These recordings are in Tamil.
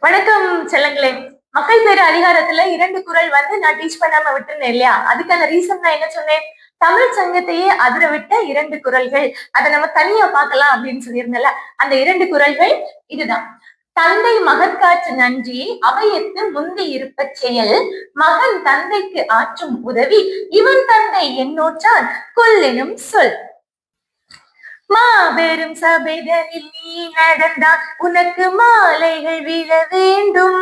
வணக்கம் செல்லங்களே. மக்கள் பேரு அதிகாரத்துல இரண்டு குரல் வந்து நான் டீச் பண்ணாம விட்டுருந்தேன் இல்லையா? அதுக்கான ரீசன் நான் என்ன சொன்னேன்? தமிழ் சங்கத்தையே அதிர விட்ட இரண்டு குரல்கள். அதை நம்ம தனியா பார்க்கலாம் அப்படின்னு சொல்லியிருந்தேன்ல. அந்த இரண்டு குரல்கள் இதுதான். தந்தை மகற்காற்று நன்றி அவையத்து முந்தி இருப்ப செயல் மகன் தந்தைக்கு ஆற்றும் உதவி இவன் தந்தை என்னோற்றான் கொல்லெனும் சொல். மாபெரும் சபைதனில் நீ நடந்தால் உனக்கு மாலைகள் விழ வேண்டும்.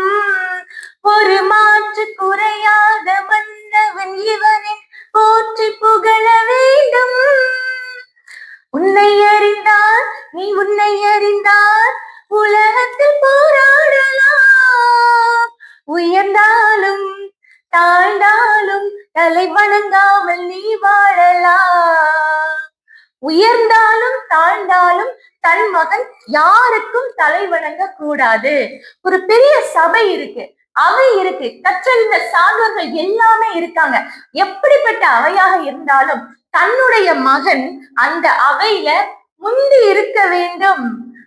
ஒரு மாற்று குறையாத மன்னவன் இவனின் போற்றி புகழ வேண்டும். உன்னை அறிந்தால் நீ உன்னை அறிந்தால் உலகத்தில் போராடலாம். உயர்ந்தாலும் தாழ்ந்தாலும் தலை வணங்காமல் நீ வாழலாம். உயர்ந்தாலும் தாழ்ந்தாலும் தன் மகன் யாருக்கும் தலை வணங்க கூடாது ஒரு பெரிய சபை இருக்கு. அவை இருக்கு. கற்றறிந்த சான்றோர்கள் எல்லாமே இருக்காங்க. எப்படிப்பட்ட அவையாக இருந்தாலும் தன்னுடைய மகன் அந்த அவையில முந்தி இருக்க வேண்டும்.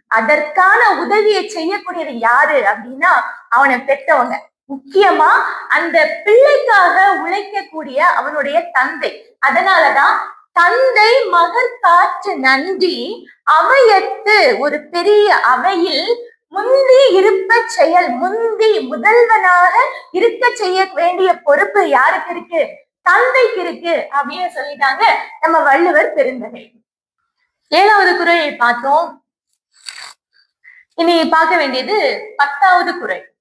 அதற்கான உதவியை செய்யக்கூடியது யாரு அப்படின்னா அவனை பெற்றவங்க. முக்கியமா அந்த பிள்ளைக்காக உழைக்கக்கூடிய அவனுடைய தந்தை. அதனாலதான் தந்தை மகன் காற்று நன்றி அவையத்து ஒரு பெரிய அவையில் முந்தி இருப்ப செயல் முந்தி முதல்வனாக இருக்க செய்ய வேண்டிய பொறுப்பு யாருக்கு இருக்கு? தந்தைக்கு இருக்கு அப்படின்னு சொல்லிட்டாங்க நம்ம வள்ளுவர் பெருந்தகை. ஏழாவது குரலை பார்த்தோம். இனி பார்க்க வேண்டியது பத்தாவது குரல்.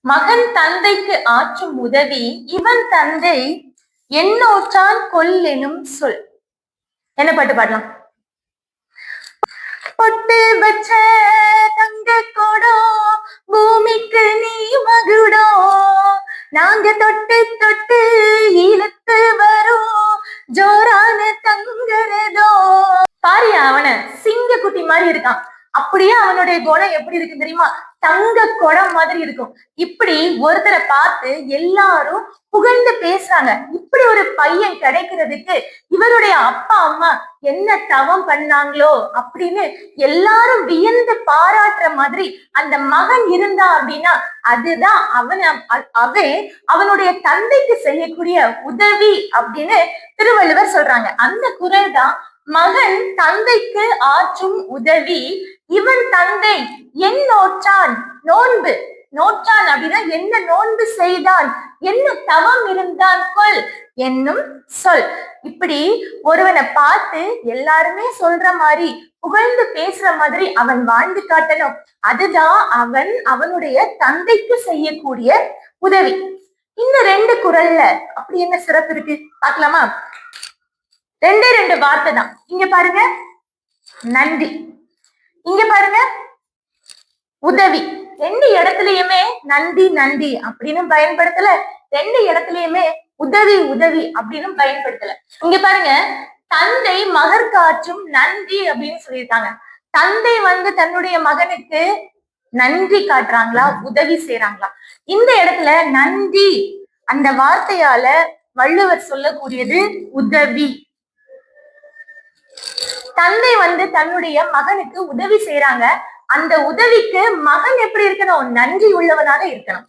மகன் தந்தைக்கு ஆற்றும் உதவி இவன் தந்தை என்னோற்றான் கொல்லெனும் சொல். என்ன பாட்டு பாடலாம்? பொட்டு வச்ச தங்க கொடோ பூமிக்கு நீ மகுடோ நாங்க தொட்டு தொட்டு இழுத்து வரோ ஜோரான தங்கரதோ பாரியா அவன சிங்க குட்டி மாதிரி இருக்கான். அப்படியே அவனுடைய குணம் எப்படி இருக்கு தெரியுமா? தங்க குடம் மாதிரி இருக்கும். இப்படி ஒருத்தரை பார்த்து எல்லாரும் புகழ்ந்து பேசுறாங்க. இப்படி ஒரு பையன் கிடைக்கிறதுக்கு இவருடைய அப்பா அம்மா என்ன தவம் பண்ணாங்களோ அப்படின்னு எல்லாரும் வியந்து பாராட்டுற மாதிரி அந்த மகன் இருந்தா அப்படின்னா அதுதான் அவன் அவன் அவனுடைய தந்தைக்கு செய்யக்கூடிய உதவி அப்படின்னு திருவள்ளுவர் சொல்றாங்க. அந்த குரல் தான் மகன் தந்தைக்கு ஆற்றும் உதவி. இவன் தந்தை என் நோற்றான் நோன்பு. நோற்றான் அப்படின்னா என்ன நோன்பு செய்தான்? என்ன தவம் இருந்தான் கொள் என்னும் சொல். இப்படி ஒருவனை பார்த்து எல்லாருமே சொல்ற மாதிரி புகழ்ந்து பேசுற மாதிரி அவன் வாழ்ந்து காட்டணும். அதுதான் அவன் அவனுடைய தந்தைக்கு செய்யக்கூடிய உதவி. இந்த ரெண்டு குரல்ல அப்படி என்ன சிறப்பு இருக்கு? பார்க்கலாமா? ரெண்டே ரெண்டு வார்த்தை தான் இங்க பாருங்க. நன்றி. இங்க பாருங்க. உதவி. ரெண்டு இடத்துலயுமே நன்றி நன்றி அப்படின்னு பயன்படுத்தல. ரெண்டு இடத்துலயுமே உதவி உதவி அப்படின்னு பயன்படுத்தல. இங்க பாருங்க. தந்தை மகர் காற்றும் நன்றி அப்படின்னு சொல்லியிருக்காங்க. தந்தை வந்து தன்னுடைய மகனுக்கு நன்றி காட்டுறாங்களா? உதவி செய்யறாங்களா இந்த இடத்துல நன்றி அந்த வார்த்தையால வள்ளுவர் சொல்லக்கூடியது உதவி. தந்தை வந்து தன்னுடைய மகனுக்கு உதவி செய்யறாங்க அந்த உதவிக்கு மகன் எப்படி இருக்கணும்? நன்றி உள்ளவனாக இருக்கணும்.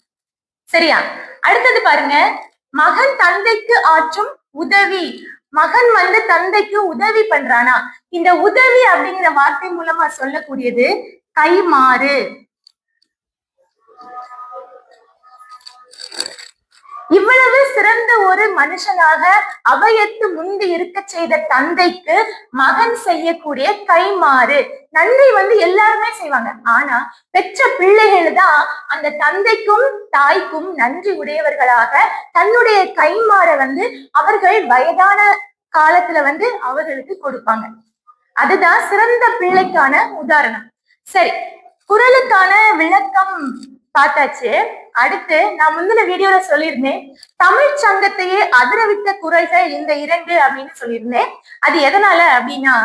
சரியா? அடுத்தது பாருங்க. மகன் தந்தைக்கு ஆற்றும் உதவி. மகன் வந்து தந்தைக்கு உதவி பண்றானா? இந்த உதவி அப்படிங்கிற வார்த்தை மூலமா சொல்லக்கூடியது கைமாறு இவ்வளவு சிறந்த ஒரு மனுஷனாக அவையத்து முந்தி இருக்க செய்த தந்தைக்கு மகன் செய்யக்கூடிய கைமாறு நன்றி வந்து எல்லாருமே செய்வாங்க. ஆனா பெற்ற பிள்ளைகள் தான் அந்த தந்தைக்கும் தாய்க்கும் நன்றி உடையவர்களாக தன்னுடைய கைமாற வந்து அவர்கள் வயதான காலத்துல வந்து அவர்களுக்கு கொடுப்பாங்க. அதுதான் சிறந்த பிள்ளைக்கான உதாரணம். சரி குரலுக்கான விளக்கம் பார்த்தாச்சு. அடுத்து நான் முந்தின வீடியோல சொல்லியிருந்தேன் தமிழ் சங்கத்தையே அதிரவித்த குரல்கள் இந்த இரண்டு அப்படின்னு சொல்லியிருந்தேன். அது எதனால அப்படின்னா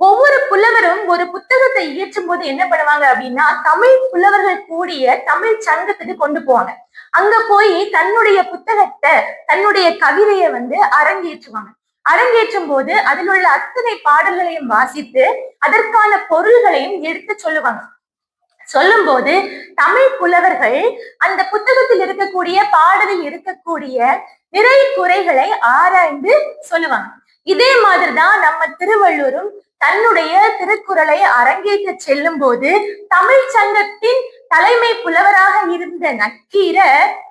ஒவ்வொரு புலவரும் ஒரு புத்தகத்தை இயற்றும் போது என்ன பண்ணுவாங்க அப்படின்னா தமிழ் புலவர்கள் கூடிய தமிழ் சங்கத்துக்கு கொண்டு போவாங்க. அங்க போய் தன்னுடைய புத்தகத்தை தன்னுடைய கவிதையை வந்து அரங்கேற்றுவாங்க. அரங்கேற்றும் போது அதில் உள்ள அத்தனை பாடல்களையும் வாசித்து அதற்கான பொருள்களையும் எடுத்து சொல்லுவாங்க. சொல்லும்போது தமிழ் புலவர்கள் அந்த புத்தகத்தில் இருக்கக்கூடிய பாடலில் இருக்கக்கூடிய நிறை குறைகளை ஆராய்ந்து சொல்லுவாங்க. இதே மாதிரிதான் நம்ம திருவள்ளுவரும் தன்னுடைய திருக்குறளை அரங்கேற்ற செல்லும் போது தமிழ் சங்கத்தின் தலைமை புலவராக இருந்த நக்கீரர்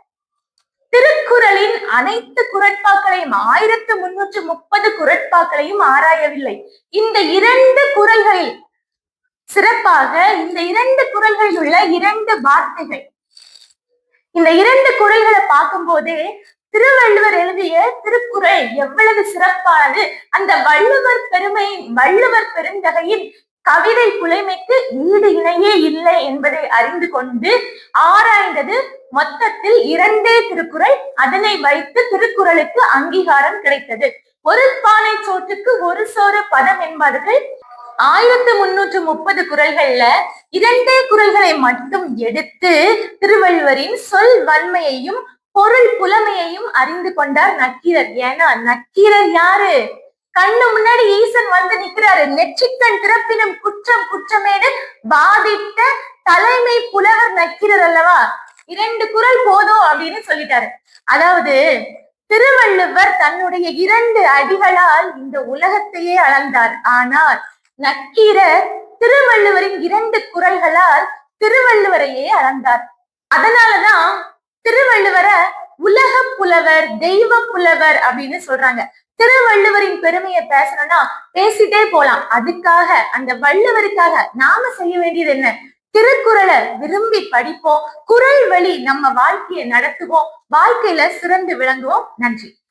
திருக்குறளின் அனைத்து குரட்பாக்களையும் ஆயிரத்து முன்னூற்று முப்பது குரட்பாக்களையும் ஆராயவில்லை. இந்த இரண்டு குரல்களில் சிறப்பாக இந்த இரண்டு குரல்களில் உள்ள இரண்டு வார்த்தைகள். இந்த இரண்டு குரல்களை பார்க்கும் போதே திருவள்ளுவர் எழுதிய திருக்குறள் எவ்வளவு சிறப்பானது. அந்த வள்ளுவர் பெருமையின் வள்ளுவர் பெருந்தகையின் கவிதை புலைமைக்கு ஈடு இணையே இல்லை என்பதை அறிந்து கொண்டு ஆராய்ந்தது. மொத்தத்தில் இரண்டே திருக்குறள். அதனை வைத்து திருக்குறளுக்கு அங்கீகாரம் கிடைத்தது. ஒரு பானை சோற்றுக்கு ஒரு சோறு பதம் என்பார்கள். ஆயிரத்து முன்னூற்று முப்பது குரல்கள்ல இரண்டே குரல்களை மட்டும் எடுத்து திருவள்ளுவரின் சொல் வன்மையையும் பொருள் புலமையையும் அறிந்து கொண்டார் நக்கீரர். ஏன்னா நக்கீரர் யாரு? கண்ணு முன்னாடி ஈசன் வந்து நிக்கிறாரு. நெற்றிக்கண் திறப்பினும் குற்றம் குற்றமேடு பாதித்த தலைமை புலவர் நக்கீரர் அல்லவா? இரண்டு குரல் போதும் அப்படின்னு சொல்லிட்டாரு. அதாவது திருவள்ளுவர் தன்னுடைய இரண்டு அடிகளால் இந்த உலகத்தையே அளந்தார். ஆனால் நக்கீரர் திருவள்ளுவரின் இரண்டு குரல்களால் திருவள்ளுவரையே அளந்தார். அதனாலதான் திருவள்ளுவரை உலக புலவர் தெய்வ புலவர் அப்படின்னு சொல்றாங்க. திருவள்ளுவரின் பெருமையை பேசணும்னா பேசிட்டே போலாம். அதுக்காக அந்த வள்ளுவருக்காக நாம செய்ய வேண்டியது என்ன? திருக்குறளை விரும்பி படிப்போம். குரல் வழி நம்ம வாழ்க்கையை நடத்துவோம். வாழ்க்கையில சிறந்து விளங்குவோம். நன்றி.